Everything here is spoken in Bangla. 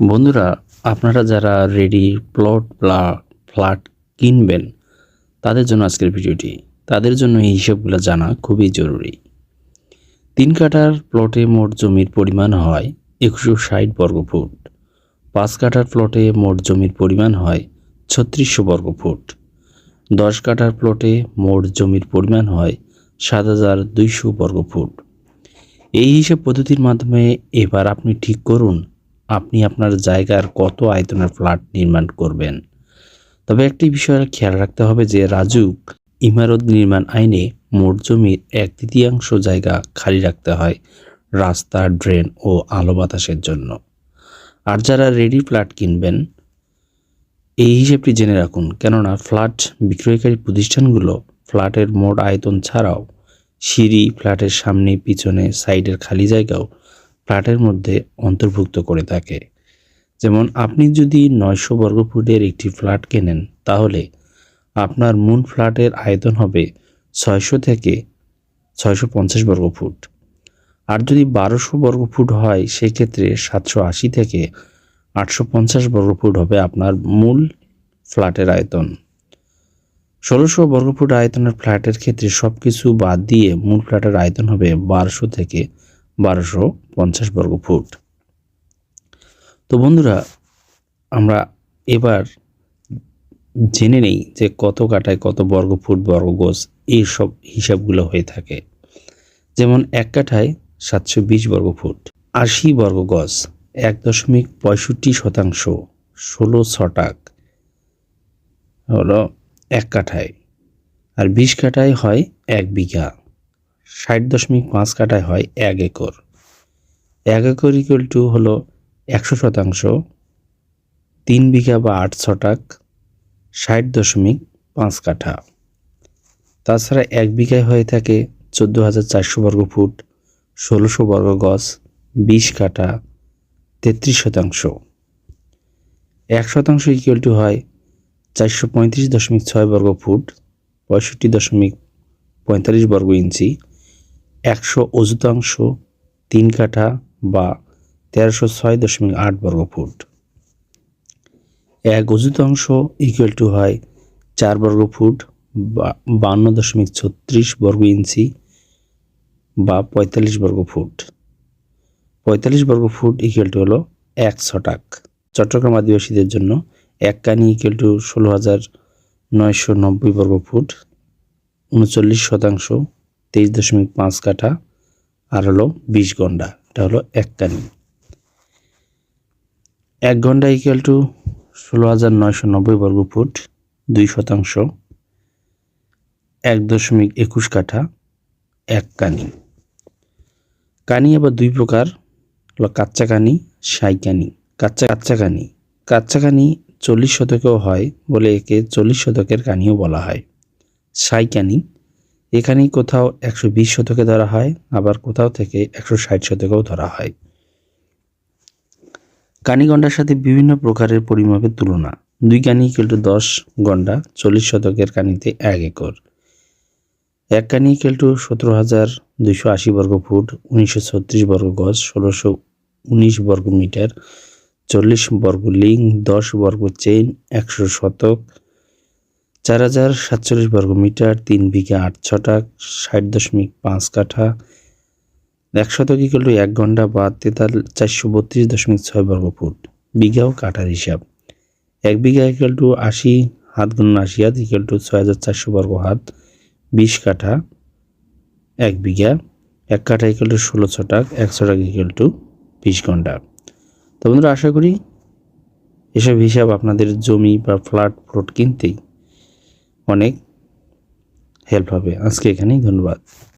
বন্ধুরা, আপনারা যারা রেডি, প্লট, প্লা, ফ্ল্যাট কিনবেন, তাদের জন্য আজকের ভিডিওটি। তাদের জন্য এই হিসাবগুলো জানা খুবই জরুরি। তিন কাটার প্লটে মোট জমির পরিমাণ হয় একুশশো ষাট বর্গফুট পাঁচ কাটার প্লটে মোট জমির পরিমাণ হয় ছত্রিশশো বর্গফুট দশ কাটার প্লটে মোট জমির পরিমাণ হয় সাত হাজার দুইশো বর্গফুট এই হিসাব পদ্ধতির মাধ্যমে এবার আপনি ঠিক করুন আপনি আপনার জায়গার কত আয়তনের ফ্ল্যাট নির্মাণ করবেন। তবে একটি বিষয় খেয়াল রাখতে হবে যে রাজুক ইমারত নির্মাণ আইনে মোট জমির এক তৃতীয়াংশ জায়গা খালি রাখতে হয় রাস্তা, ড্রেন ও আলো বাতাসের জন্য। আর যারা রেডি ফ্ল্যাট কিনবেন, এই হিসেবটি জেনে রাখুন, কেননা ফ্ল্যাট বিক্রয়কারী প্রতিষ্ঠানগুলো ফ্ল্যাটের মোট আয়তন ছাড়াও সিঁড়ি, ফ্ল্যাটের সামনে, পিছনে, সাইডের খালি জায়গাও ফ্ল্যাটের মধ্যে অন্তর্ভুক্ত করে থাকে। যেমন, আপনি যদি নয়শো বর্গফুটের একটি ফ্ল্যাট কেনেন, তাহলে আপনার মূল ফ্ল্যাটের আয়তন হবে ছয়শো থেকে ছয়শো পঞ্চাশ বর্গফুট আর যদি বারোশো বর্গফুট হয়, সেক্ষেত্রে সাতশো আশি থেকে আটশো পঞ্চাশ বর্গফুট হবে আপনার মূল ফ্ল্যাটের আয়তন। ষোলোশো বর্গফুট আয়তনের ফ্ল্যাটের ক্ষেত্রে সব কিছু বাদ দিয়ে মূল ফ্ল্যাটের আয়তন হবে বারোশো থেকে বারোশো পঞ্চাশ বর্গফুট তো বন্ধুরা, আমরা এবার জেনে নেই যে কত কাটায় কত বর্গফুট বর্গগজ এই সব হিসাবগুলো হয়ে থাকে। যেমন এক কাঠায় সাতশো বিশ বর্গফুট আশি বর্গগজ এক দশমিক পঁয়ষট্টি শতাংশ, ষোলো ছটাক হলো এক কাঠায়। আর বিশ কাঠায় হয় এক বিঘা। ষাট দশমিক পাঁচ কাঠায় হয় এক একর। এক একর ইকুয়াল টু হলো একশো শতাংশ, তিন বিঘা বা আট ছটাক ষাট দশমিক পাঁচ কাঠা। তাছাড়া এক বিঘায় হয়ে থাকে চোদ্দ হাজার চারশো বর্গ ফুট, ষোলোশো বর্গ গজ, বিশ কাঠা, তেত্রিশ শতাংশ। এক শতাংশ ইকুয়াল টু হয় চারশো পঁয়ত্রিশ দশমিক ছয় বর্গ ফুট, পঁয়ষট্টি দশমিক পঁয়তাল্লিশ বর্গ ইঞ্চি একশো অযুতাংশ, তিন কাঠা বা তেরোশো ছয় দশমিক আট বর্গ ফুট এক অযুতাংশ ইকুয়াল টু হয় চার বর্গ ফুট বা বান্ন দশমিক ছত্রিশ বর্গ ইঞ্চি বা পঁয়তাল্লিশ বর্গ ফুট পঁয়তাল্লিশ বর্গ ফুট ইকুয়াল টু হলো এক ছটাক চট্টগ্রাম আদিবাসীদের জন্য এক কানি ইকুয়াল টু ষোলো হাজার নয়শো নব্বই বর্গ ফুট উনচল্লিশ শতাংশ তেইশ দশমিক পাঁচ কাঠা, আর হলো বিশ ঘণ্টা এটা হলো এক কানি। এক ঘণ্টা ইকুয়াল টু ষোলো হাজার নয়শো নব্বই বর্গ ফুট, দুই শতাংশ। এক দশমিক একুশ কাঠা, এক কানি। কানি আবার দুই প্রকার, হলো কাচ্চা কানি, সাই কানি। কাচ্চা কাচ্চা কানি। কাচ্চা কানি চল্লিশ শতকেও হয় বলে একে চল্লিশ শতকের কানিও বলা হয়। সাই কানি এখানে কোথাও একশো বিশ শতকে ধরা হয়, আবার কোথাও থেকে একশো ষাট শতকেও ধরা হয়। কানি গন্ডার সাথে বিভিন্ন প্রকারের পরিমাপের তুলনা। দুই কানি ইকুয়াল টু দশ গন্ডা, চল্লিশ শতকের কানিতে এক একর। এক কানি ইকুয়াল টু সতেরো হাজার দুইশো আশি বর্গ ফুট, উনিশশো ছত্রিশ বর্গ গজ, ষোলোশো উনিশ বর্গ মিটার, চল্লিশ বর্গ লিং, দশ বর্গ চেইন, একশো শতক চার হাজার সাতচল্লিশ বর্গ মিটার, তিন বিঘা আট ছটাক, ষাট দশমিক পাঁচ কাঠা, এক শতক ইকুয়াল টু এক ঘণ্টা বা তেতাল চারশো বত্রিশ দশমিক ছয় বর্গ ফুট বিঘা ও কাঠার হিসাব। এক বিঘা ইকুয়াল টু আশি, হাত গুণ আশি, হাত ইকুয়াল টু ছয় হাজার চারশো বর্গ হাত, বিশ কাঠা, এক বিঘা, এক কাঠা ইকুয়াল টু ষোলো ছটাক, এক ছটাক ইকুয়াল টু বিশ ঘণ্টা। তো বন্ধুরা, আশা করি এসব হিসাব আপনাদের জমি বা ফ্ল্যাট ফ্লোট কিনতেই অনেক হেল্প হবে আজকে এখানেই ধন্যবাদ